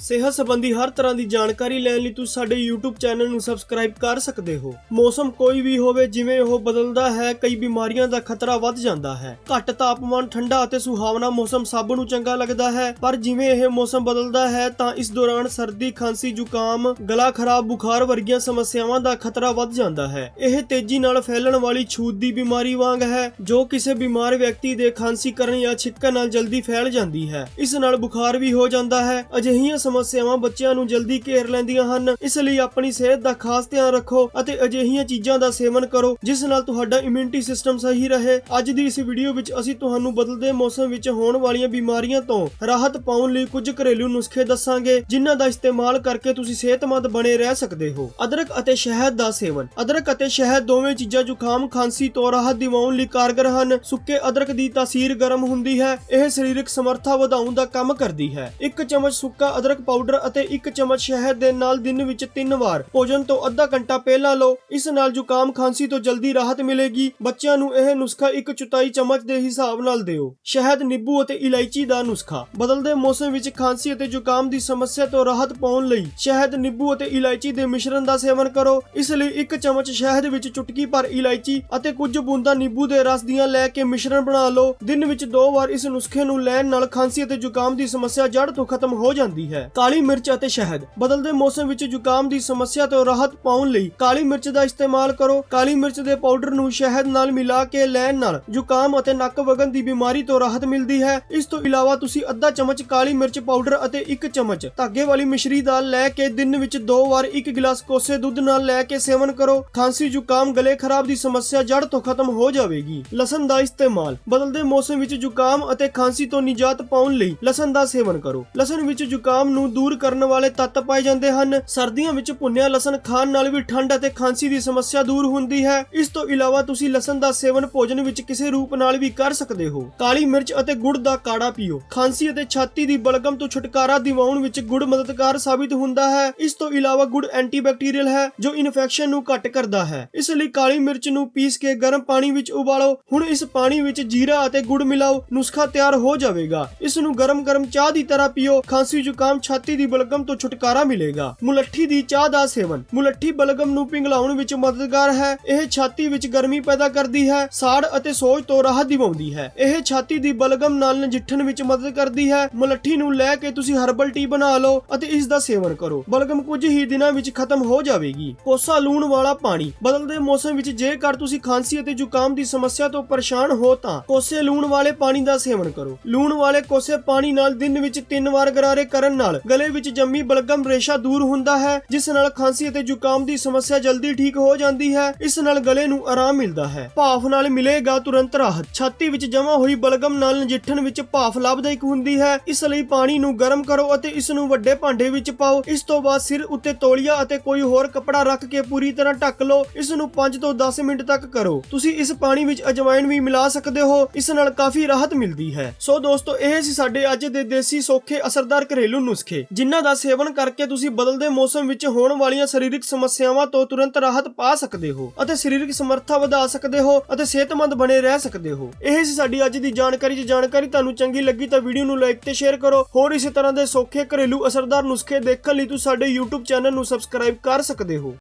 ਸਿਹਤ ਸੰਬੰਧੀ ਹਰ ਤਰ੍ਹਾਂ ਦੀ ਜਾਣਕਾਰੀ ਲੈਣ ਲਈ ਤੁਸੀਂ ਸਾਡੇ YouTube ਚੈਨਲ ਨੂੰ ਸਬਸਕ੍ਰਾਈਬ ਕਰ ਸਕਦੇ ਹੋ। ਮੌਸਮ ਕੋਈ ਵੀ ਹੋਵੇ, ਜਿਵੇਂ ਉਹ ਬਦਲਦਾ ਹੈ, ਕਈ ਬਿਮਾਰੀਆਂ ਦਾ ਖਤਰਾ ਵੱਧ ਜਾਂਦਾ ਹੈ। ਘੱਟ ਤਾਪਮਾਨ, ਠੰਡਾ ਅਤੇ ਸੁਹਾਵਣਾ ਮੌਸਮ ਸਭ ਨੂੰ ਚੰਗਾ ਲੱਗਦਾ ਹੈ, ਪਰ ਜਿਵੇਂ ਇਹ ਮੌਸਮ ਬਦਲਦਾ ਹੈ, ਤਾਂ ਇਸ ਦੌਰਾਨ ਸਰਦੀ, ਖਾਂਸੀ, ਜ਼ੁਕਾਮ, ਗਲਾ ਖਰਾਬ, ਬੁਖਾਰ ਵਰਗੀਆਂ ਸਮੱਸਿਆਵਾਂ ਦਾ ਖਤਰਾ ਵੱਧ ਜਾਂਦਾ ਹੈ। ਇਹ ਤੇਜ਼ੀ ਨਾਲ ਫੈਲਣ ਵਾਲੀ ਛੂਤ ਦੀ ਬਿਮਾਰੀ ਵਾਂਗ ਹੈ, ਜੋ ਕਿਸੇ ਬਿਮਾਰ ਵਿਅਕਤੀ ਦੇ ਖਾਂਸੀ ਕਰਨ ਜਾਂ ਛਿੱਕਣ ਨਾਲ ਜਲਦੀ ਫੈਲ ਜਾਂਦੀ ਹੈ। ਇਸ ਨਾਲ ਬੁਖਾਰ ਵੀ ਹੋ ਜਾਂਦਾ ਹੈ, ਅਜਿਹੀਆਂ ਸਮੱਸਿਆਵਾਂ ਬੱਚਿਆਂ ਨੂੰ ਜਲਦੀ ਘੇਰ ਲੈਂਦੀਆਂ ਹਨ। ਇਸ ਲਈ ਆਪਣੀ ਸਿਹਤ ਦਾ ਖਾਸ ਧਿਆਨ ਰੱਖੋ ਅਤੇ ਅਜਿਹੀਆਂ ਚੀਜ਼ਾਂ ਦਾ ਸੇਵਨ ਕਰੋ, ਜਿਸ ਨਾਲ ਤੁਹਾਡਾ ਇਮਿਊਨਿਟੀ ਸਿਸਟਮ ਸਹੀ ਰਹੇ। ਅੱਜ ਦੀ ਇਸ ਵੀਡੀਓ ਵਿੱਚ ਅਸੀਂ ਤੁਹਾਨੂੰ ਬਦਲਦੇ ਮੌਸਮ ਵਿੱਚ ਹੋਣ ਵਾਲੀਆਂ ਬਿਮਾਰੀਆਂ ਤੋਂ ਰਾਹਤ ਪਾਉਣ ਲਈ ਕੁਝ ਘਰੇਲੂ ਨੁਸਖੇ ਦੱਸਾਂਗੇ, ਜਿਨ੍ਹਾਂ ਦਾ ਇਸਤੇਮਾਲ ਕਰਕੇ ਤੁਸੀਂ ਸਿਹਤਮੰਦ ਬਣੇ ਰਹਿ ਸਕਦੇ ਹੋ। ਅਦਰਕ ਅਤੇ ਸ਼ਹਿਦ ਦਾ ਸੇਵਨ। ਅਦਰਕ ਅਤੇ ਸ਼ਹਿਦ ਦੋਵੇਂ ਚੀਜ਼ਾਂ ਜ਼ੁਕਾਮ, ਖਾਂਸੀ ਤੋਂ ਰਾਹਤ ਦਿਵਾਉਣ ਲਈ ਕਾਰਗਰ ਹਨ। ਸੁੱਕੇ ਅਦਰਕ ਦੀ ਤਾਸੀਰ ਗਰਮ ਹੁੰਦੀ ਹੈ। ਇਹ ਸਰੀਰਕ ਸਮਰੱਥਾ ਵਧਾਉਣ ਦਾ ਕੰਮ ਕਰਦੀ ਹੈ। ਇੱਕ ਚਮਚ ਸੁੱਕਾ ਅਦਰਕ ਪਾਊਡਰ ਅਤੇ ਇੱਕ ਚਮਚ ਸ਼ਹਿਦ ਦੇ ਨਾਲ ਦਿਨ ਵਿੱਚ ਤਿੰਨ ਵਾਰ। ਭੋਜਨ ਤੋਂ ਅੱਧਾ ਘੰਟਾ ਪਹਿਲਾਂ ਲਓ। ਇਸ ਨਾਲ ਜ਼ੁਕਾਮ ਖਾਂਸੀ ਤੋਂ ਜਲਦੀ ਰਾਹਤ ਮਿਲੇਗੀ। ਬੱਚਿਆਂ ਨੂੰ ਇਹ ਨੁਸਖਾ ਇੱਕ ਚੁਤਾਈ ਚਮਚ ਦੇ ਹਿਸਾਬ ਨਾਲ ਦਿਓ। ਸ਼ਹਿਦ, ਨਿੰਬੂ ਅਤੇ ਇਲਾਇਚੀ ਦਾ ਨੁਸਖਾ। ਬਦਲਦੇ ਮੌਸਮ ਵਿੱਚ ਖਾਂਸੀ ਅਤੇ ਜ਼ੁਕਾਮ ਦੀ ਸਮੱਸਿਆ ਤੋਂ ਰਾਹਤ ਪਾਉਣ ਲਈ ਸ਼ਹਿਦ, ਨਿੰਬੂ ਅਤੇ ਇਲਾਇਚੀ ਦੇ ਮਿਸ਼ਰਣ ਦਾ ਸੇਵਨ ਕਰੋ। ਇਸ ਲਈ ਇੱਕ ਚਮਚ ਸ਼ਹਿਦ ਵਿੱਚ ਚੁਟਕੀ ਭਰ ਇਲਾਇਚੀ ਅਤੇ ਕੁਝ ਬੂੰਦਾਂ ਨਿੰਬੂ ਦੇ ਰਸ ਦੀਆਂ ਲੈ ਕੇ ਮਿਸ਼ਰਣ ਬਣਾ ਲਓ। ਦਿਨ ਵਿੱਚ ਦੋ ਵਾਰ ਇਸ ਨੁਸਖੇ ਨੂੰ ਲੈਣ ਨਾਲ ਖਾਂਸੀ ਅਤੇ ਜ਼ੁਕਾਮ ਦੀ ਸਮੱਸਿਆ ਜੜ ਤੋਂ ਖਤਮ ਹੋ ਜਾਂਦੀ ਹੈ। ਕਾਲੀ ਮਿਰਚ ਅਤੇ ਸ਼ਹਿਦ। ਬਦਲਦੇ ਮੌਸਮ ਵਿੱਚ ਜ਼ੁਕਾਮ ਦੀ ਸਮੱਸਿਆ ਤੋਂ ਰਾਹਤ ਪਾਉਣ ਲਈ ਕਾਲੀ ਮਿਰਚ ਦਾ ਇਸਤੇਮਾਲ ਕਰੋ। ਕਾਲੀ ਮਿਰਚ ਦੇ ਪਾਊਡਰ ਨੂੰ ਸ਼ਹਿਦ ਨਾਲ ਮਿਲਾ ਕੇ ਲੈਣ ਨਾਲ ਜ਼ੁਕਾਮ ਅਤੇ ਨੱਕ ਵਗਣ ਦੀ ਬਿਮਾਰੀ ਤੋਂ ਰਾਹਤ ਮਿਲਦੀ ਹੈ। ਇਸ ਤੋਂ ਇਲਾਵਾ ਤੁਸੀਂ ਅੱਧਾ ਚਮਚ ਕਾਲੀ ਮਿਰਚ ਪਾਊਡਰ ਅਤੇ ਇੱਕ ਚਮਚ ਧਾਗੇ ਵਾਲੀ ਮਿਸ਼ਰੀ ਦਾ ਲੈ ਕੇ ਦਿਨ ਵਿੱਚ ਦੋ ਵਾਰ ਇੱਕ ਗਿਲਾਸ ਕੋਸੇ ਦੁੱਧ ਨਾਲ ਲੈ ਕੇ ਸੇਵਨ ਕਰੋ। ਖਾਂਸੀ, ਜ਼ੁਕਾਮ, ਗਲੇ ਖਰਾਬ ਦੀ ਸਮੱਸਿਆ ਜੜ ਤੋਂ ਖਤਮ ਹੋ ਜਾਵੇਗੀ। ਲਸਣ ਦਾ ਇਸਤੇਮਾਲ। ਬਦਲਦੇ ਮੌਸਮ ਵਿੱਚ ਜ਼ੁਕਾਮ ਅਤੇ ਖਾਂਸੀ ਤੋਂ ਨਿਜਾਤ ਪਾਉਣ ਲਈ ਲਸਣ ਦਾ ਸੇਵਨ ਕਰੋ। ਲਸਣ ਵਿੱਚ ਜ਼ੁਕਾਮ ਨੂੰ ਦੂਰ ਕਰਨ ਵਾਲੇ ਤੱਤ ਪਾਏ ਜਾਂਦੇ ਹਨ। ਸਰਦੀਆਂ ਵਿੱਚ ਭੁੰਨਿਆ ਲਸਣ ਖਾਣ ਨਾਲ ਵੀ ਠੰਡ ਅਤੇ ਖਾਂਸੀ ਦੀ ਸਮੱਸਿਆ ਦੂਰ ਹੁੰਦੀ ਹੈ। ਇਸ ਤੋਂ ਇਲਾਵਾ ਤੁਸੀਂ ਲਸਣ ਦਾ ਸੇਵਨ ਭੋਜਨ ਵਿੱਚ ਕਿਸੇ ਰੂਪ ਨਾਲ ਵੀ ਕਰ ਸਕਦੇ ਹੋ। ਕਾਲੀ ਮਿਰਚ ਅਤੇ ਗੁੜ ਦਾ ਕਾੜਾ ਪੀਓ। ਖਾਂਸੀ ਅਤੇ ਛਾਤੀ ਦੀ ਬਲਗਮ ਤੋਂ ਛੁਟਕਾਰਾ ਦਿਵਾਉਣ ਵਿੱਚ ਗੁੜ ਮਦਦਗਾਰ ਸਾਬਿਤ ਹੁੰਦਾ ਹੈ। ਇਸ ਤੋਂ ਇਲਾਵਾ ਗੁੜ ਐਂਟੀਬੈਕਟੀਰੀਅਲ ਹੈ, ਜੋ ਇਨਫੈਕਸ਼ਨ ਨੂੰ ਘੱਟ ਕਰਦਾ ਹੈ। ਇਸ ਲਈ ਕਾਲੀ ਮਿਰਚ ਨੂੰ ਪੀਸ ਕੇ ਗਰਮ ਪਾਣੀ ਵਿੱਚ ਉਬਾਲੋ। ਹੁਣ ਇਸ ਪਾਣੀ ਵਿੱਚ ਜੀਰਾ ਅਤੇ ਗੁੜ ਮਿਲਾਓ। ਨੁਸਖਾ ਤਿਆਰ ਹੋ ਜਾਵੇਗਾ। ਇਸ ਨੂੰ ਗਰਮ-ਗਰਮ ਚਾਹ ਦੀ ਤਰ੍ਹਾਂ ਪੀਓ। ਖਾਂਸੀ ਜ਼ੁਕਾਮ ਛਾਤੀ ਦੀ ਬਲਗਮ ਤੋਂ ਛੁਟਕਾਰਾ ਮਿਲੇਗਾ। ਮੁਲੱਠੀ ਦੀ ਚਾਹ ਦਾ ਸੇਵਨ। ਮੁਲੱਠੀ ਬਲਗਮ ਨੂੰ ਪਿਘਲਾਉਣ ਵਿੱਚ ਮਦਦਗਾਰ ਹੈ। ਇਹ ਛਾਤੀ ਵਿੱਚ ਗਰਮੀ ਪੈਦਾ ਕਰਦੀ ਹੈ, ਸਾੜ ਅਤੇ ਸੋਜ ਤੋਂ ਰਾਹਤ ਦਿਵਾਉਂਦੀ ਹੈ। ਇਹ ਛਾਤੀ ਦੀ ਬਲਗਮ ਨਾਲ ਨਜਿੱਠਣ ਵਿੱਚ ਮਦਦ ਕਰਦੀ ਹੈ। ਮੁਲੱਠੀ ਨੂੰ ਲੈ ਕੇ ਤੁਸੀਂ ਹਰਬਲ ਟੀ ਬਣਾ ਲਓ ਅਤੇ ਇਸ ਦਾ ਸੇਵਨ ਕਰੋ। ਬਲਗਮ ਕੁਝ ਹੀ ਦਿਨਾਂ ਵਿੱਚ ਖਤਮ ਹੋ ਜਾਵੇਗੀ। ਕੋਸਾ ਲੂਣ ਵਾਲਾ ਪਾਣੀ। ਬਦਲਦੇ ਮੌਸਮ ਵਿੱਚ ਜੇਕਰ ਤੁਸੀਂ ਖਾਂਸੀ ਅਤੇ ਜ਼ੁਕਾਮ ਦੀ ਸਮੱਸਿਆ ਤੋਂ ਪਰੇਸ਼ਾਨ ਹੋ ਤਾਂ ਕੋਸੇ ਲੂਣ ਵਾਲੇ ਪਾਣੀ ਦਾ ਸੇਵਨ ਕਰੋ। ਲੂਣ ਵਾਲੇ ਕੋਸੇ ਪਾਣੀ ਨਾਲ ਦਿਨ ਵਿੱਚ ਤਿੰਨ ਵਾਰ ਗਰਾਰੇ ਕਰਨ ਨਾਲ ਗਲੇ ਵਿੱਚ ਜੰਮੀ ਬਲਗਮ ਰੇਸ਼ਾ ਦੂਰ ਹੁੰਦਾ ਹੈ, ਜਿਸ ਨਾਲ ਖਾਂਸੀ ਅਤੇ ਜ਼ੁਕਾਮ ਦੀ ਸਮੱਸਿਆ ਜਲਦੀ ਠੀਕ ਹੋ ਜਾਂਦੀ ਹੈ, ਇਸ ਨਾਲ ਗਲੇ ਨੂੰ ਆਰਾਮ ਮਿਲਦਾ ਹੈ। ਭਾਫ ਨਾਲ ਮਿਲੇਗਾ ਤੁਰੰਤ ਰਾਹਤ। ਛਾਤੀ ਵਿੱਚ ਜਮਾ ਹੋਈ ਬਲਗਮ ਨਾਲ ਨਜਿੱਠਣ ਵਿੱਚ ਭਾਫ ਲਾਭਦਾਇਕ ਹੁੰਦੀ ਹੈ। ਇਸ ਲਈ ਪਾਣੀ ਨੂੰ ਗਰਮ ਕਰੋ ਅਤੇ ਇਸ ਨੂੰ ਵੱਡੇ ਭਾਂਡੇ ਵਿੱਚ ਪਾਓ। ਇਸ ਤੋਂ ਬਾਅਦ ਸਿਰ ਉੱਤੇ ਤੌਲੀਆ ਅਤੇ ਕੋਈ ਹੋਰ ਕੱਪੜਾ ਰੱਖ ਕੇ ਪੂਰੀ ਤਰ੍ਹਾਂ ਢੱਕ ਲਓ। ਇਸ ਨੂੰ 5 ਤੋਂ 10 ਮਿੰਟ ਤੱਕ ਕਰੋ। ਤੁਸੀਂ ਇਸ ਪਾਣੀ ਵਿੱਚ ਅਜਵਾਇਣ ਵੀ ਮਿਲਾ ਸਕਦੇ ਹੋ। ਇਸ ਨਾਲ ਕਾਫੀ ਰਾਹਤ ਮਿਲਦੀ ਹੈ। ਸੋ ਦੋਸਤੋ, ਇਹ ਸੀ ਸਾਡੇ ਅੱਜ ਦੇ ਦੇਸੀ ਸੌਖੇ ਅਸਰਦਾਰ ਘਰੇਲੂ ਨੁਸਖੇ, ਜਿਨ੍ਹਾਂ ਦਾ ਸੇਵਨ ਕਰਕੇ ਤੁਸੀਂ ਬਦਲਦੇ ਮੌਸਮ ਵਿੱਚ ਹੋਣ ਵਾਲੀਆਂ ਸਰੀਰਕ ਸਮੱਸਿਆਵਾਂ ਤੋਂ ਤੁਰੰਤ ਰਾਹਤ ਪਾ ਸਕਦੇ ਹੋ ਅਤੇ ਸਰੀਰਕ ਸਮਰੱਥਾ ਵਧਾ ਸਕਦੇ ਹੋ ਅਤੇ ਸਿਹਤਮੰਦ ਬਣੇ ਰਹਿ ਸਕਦੇ ਹੋ। ਇਹ ਸੀ ਸਾਡੀ ਅੱਜ ਦੀ ਜਾਣਕਾਰੀ। ਜੇ ਜਾਣਕਾਰੀ ਤੁਹਾਨੂੰ ਚੰਗੀ ਲੱਗੀ ਤਾਂ ਵੀਡੀਓ ਨੂੰ ਲਾਈਕ ਤੇ ਸ਼ੇਅਰ ਕਰੋ। ਹੋਰ ਇਸੇ ਤਰ੍ਹਾਂ ਦੇ ਸੌਖੇ ਘਰੇਲੂ ਅਸਰਦਾਰ ਨੁਸਖੇ ਦੇਖਣ ਲਈ ਤੁਸੀਂ ਸਾਡੇ YouTube ਚੈਨਲ ਨੂੰ ਸਬਸਕ੍ਰਾਈਬ ਕਰ ਸਕਦੇ ਹੋ।